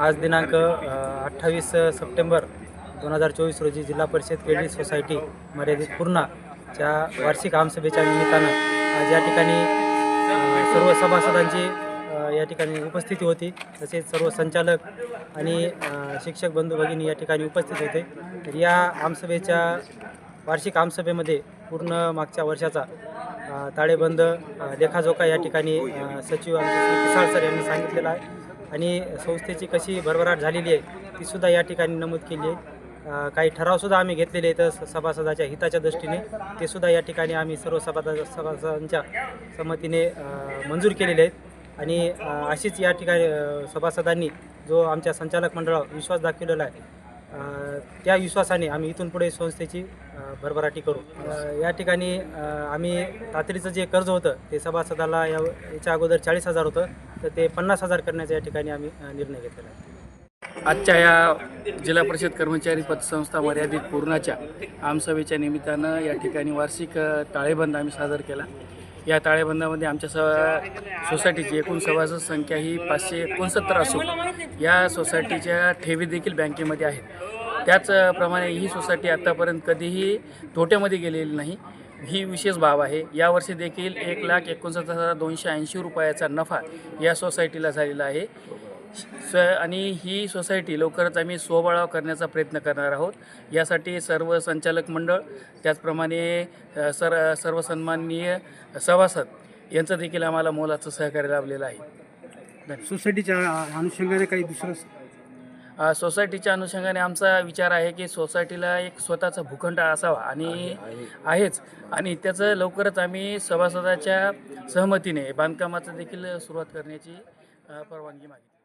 आज दिनांक अठ्ठावीस सप्टेंबर दोन हजार चोवीस रोजी जिल्हा परिषद क्रेडिट सोसायटी मर्यादित पूर्णाच्या वार्षिक आमसभेच्या निमित्तानं आज या ठिकाणी सर्व सभासदांची या ठिकाणी उपस्थिती होती. तसेच सर्व संचालक आणि शिक्षक बंधू भगिनी या ठिकाणी उपस्थित होते. या आमसभेच्या वार्षिक आमसभेमध्ये पूर्ण मागच्या वर्षाचा ताळेबंद लेखाजोखा या ठिकाणी सचिव आमचे सर यांनी सांगितलेलं आहे. आणि संस्थेची कशी भरभराट झालेली आहे तीसुद्धा या ठिकाणी नमूद केली आहे. काही ठरावसुद्धा आम्ही घेतलेले आहेत सभासदाच्या हिताच्या दृष्टीने. ते सुद्धा या ठिकाणी आम्ही सर्व सभासद सभासदांच्या संमतीने मंजूर केलेले आहेत. आणि अशीच या ठिकाणी सभासदांनी जो आमच्या संचालक मंडळावर विश्वास दाखवलेला आहे त्या विश्वासाने आम्ही इथून पुढे संस्थेची भरभराटी करू. या ठिकाणी आम्ही तातडीचं जे कर्ज होतं ते सभासदाला या याच्या अगोदर चाळीस हजार होतं तर ते पन्नास हजार करण्याचा या ठिकाणी आम्ही निर्णय घेतलेला आहे. आजच्या या जिल्हा परिषद कर्मचारी पतसंस्था मर्यादित पूर्णाच्या आमसभेच्या निमित्तानं या ठिकाणी वार्षिक ताळेबंद आम्ही सादर केला. या ताळेबंदामध्ये आमच्या स सोसायटीची एकूण सभासद संख्या ही पाचशे एकोणसत्तर असून या सोसायटीच्या ठेवी देखील बँकेमध्ये आहेत. त्याचप्रमाणे ही सोसायटी आत्तापर्यंत कधीही तोट्यामध्ये गेलेली नाही. ही विशेष बाब आहे. यावर्षी देखील एक लाख एकोणसत्तर हजार दोनशे ऐंशी रुपयाचा नफा या सोसायटीला झालेला आहे. स आणि ही सोसायटी लवकरच आम्ही स्वबळाव करण्याचा प्रयत्न करणार आहोत. यासाठी सर्व संचालक मंडळ त्याचप्रमाणे सर सर्व सन्माननीय सभासद यांचं देखील आम्हाला मोलाचं सहकार्य लाभलेलं आहे. सोसायटीच्या अनुषंगाने काही दुसरं सोसायटीच्या अनुषंगाने आमचा विचार आहे की सोसायटीला एक स्वतःचा भूखंड असावा आणि आहेच. आणि त्याचं लवकरच आम्ही सभासदाच्या सहमतीने बांधकामाचं देखील सुरुवात करण्याची परवानगी मागितली.